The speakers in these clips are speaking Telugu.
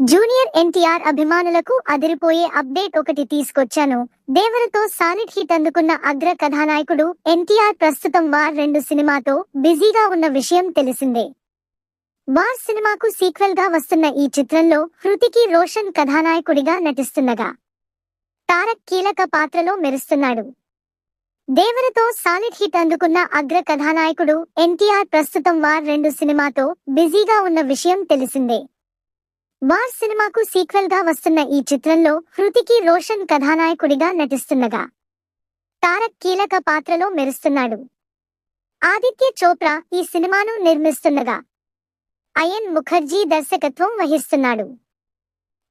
జూనియర్ ఎన్టీఆర్ అభిమానులకు అదిరిపోయే అప్డేట్ ఒకటి తీసుకొచ్చాను. దేవరతో సాలిడ్ హిట్ అందుకున్న అగ్ర కథానాయకుడు ఎన్టీఆర్ ప్రస్తుతం వార్ రెండు సినిమాతో బిజీగా ఉన్న విషయం తెలిసిందే. వార్ సినిమాకు సీక్వెల్గా వస్తున్న ఈ చిత్రంలో హృతికి రోషన్ కథానాయకుడిగా నటిస్తుండగా తారక్ కీలక పాత్రలో మెరుస్తున్నాడు. దేవరతో సాలిడ్ హిట్ అందుకున్న అగ్ర కథానాయకుడు ఎన్టీఆర్ ప్రస్తుతం వార్ రెండు సినిమాతో బిజీగా ఉన్న విషయం తెలిసిందే. వార్ సినిమాకు సీక్వెల్గా వస్తున్న ఈ చిత్రంలో హృతికి రోషన్ కథానాయకుడిగా నటిస్తుండగా. తారక్ కీలక పాత్రలో మెరుస్తున్నాడు. ఆదిత్య చోప్రా ఈ సినిమాను నిర్మిస్తుండగా. అయన్ ముఖర్జీ దర్శకత్వం వహిస్తున్నాడు.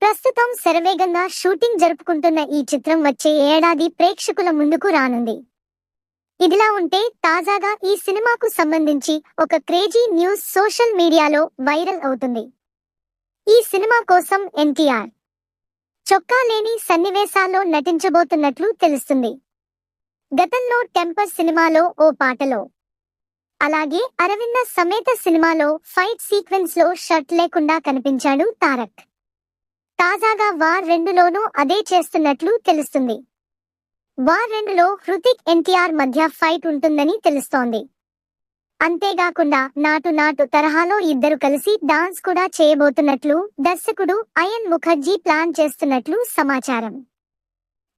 ప్రస్తుతం శరవేగంగా షూటింగ్ జరుపుకుంటున్న ఈ చిత్రం వచ్చే ఏడాది ప్రేక్షకుల ముందుకు రానుంది. ఇదిలా ఉంటే తాజాగా ఈ సినిమాకు సంబంధించి ఒక crazy news social media viral అవుతుంది. ఈ సినిమా కోసం ఎన్టీఆర్. చొక్కా లేని సన్నివేశాల్లో నటించబోతున్నట్లు తెలుస్తుంది. గతంలో టెంపర్ సినిమాలో ఓ పాటలో. అలాగే అరవింద సమేత సినిమాలో ఫైట్ సీక్వెన్స్లో షర్ట్ లేకుండా కనిపించాడు తారక్. తాజాగా వార్ రెండులోనూ అదే చేస్తున్నట్లు తెలుస్తుంది. వార్ రెండులో హృతిక్ ఎన్టీఆర్ మధ్య ఫైట్ ఉంటుందని తెలుస్తోంది. అంతేకాకుండా నాటు నాటు తరహాలో ఇద్దరు కలిసి డాన్స్ కూడా చేయబోతున్నట్లు దర్శకుడు అయన్ ముఖర్జీ ప్లాన్ చేస్తున్నట్లు సమాచారం.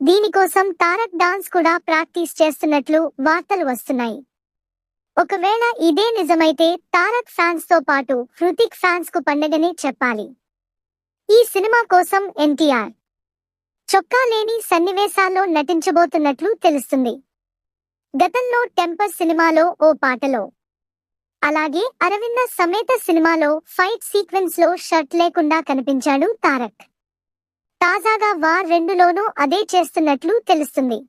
దీనికోసం తారక్ డాన్స్ కూడా ప్రాక్టీస్ చేస్తున్నట్లు వార్తలు వస్తున్నాయి. ఒకవేళ ఇదే నిజమైతే తారక్ ఫ్యాన్స్తో పాటు హృతిక్ ఫ్యాన్స్కు పండగనే చెప్పాలి. ఈ సినిమా కోసం ఎన్టీఆర్ చొక్కా లేని సన్నివేశాల్లో నటించబోతున్నట్లు తెలుస్తుంది. గతంలో టెంపర్ సినిమాలో ఓ పాటలో అలాగే అరవింద సమేత సినిమాలో ఫైట్ సీక్వెన్స్లో షర్ట్ లేకుండా కనిపించాడు తారక్. తాజాగా వార్ రెండులోనూ అదే చేస్తున్నట్లు తెలుస్తుంది.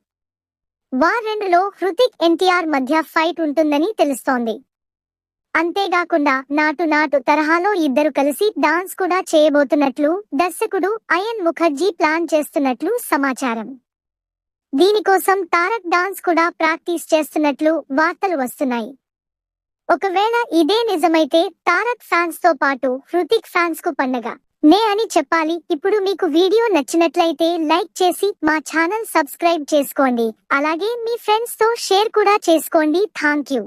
వార్ రెండులో హృతిక్ ఎన్టీఆర్ మధ్య ఫైట్ ఉంటుందని తెలుస్తోంది. అంతేకాకుండా నాటు నాటు తరహాలో ఇద్దరు కలిసి డాన్స్ కూడా చేయబోతున్నట్లు దర్శకుడు అయన్ ముఖర్జీ ప్లాన్ చేస్తున్నట్లు సమాచారం. దీనికోసం తారక్ డాన్స్ కూడా ప్రాక్టీస్ చేస్తున్నట్లు వార్తలు వస్తున్నాయి. ఒకవేళ ఇదే నిజమైతే తారక్ ఫ్యాన్స్తో పాటు హృతిక్ ఫ్యాన్స్కు పండగ. నే అని చెప్పాలి. ఇప్పుడు మీకు వీడియో నచ్చినట్లయితే లైక్ చేసి మా ఛానల్ సబ్స్క్రైబ్ చేసుకోండి. అలాగే మీ ఫ్రెండ్స్తో షేర్ కూడా చేసుకోండి. Thank you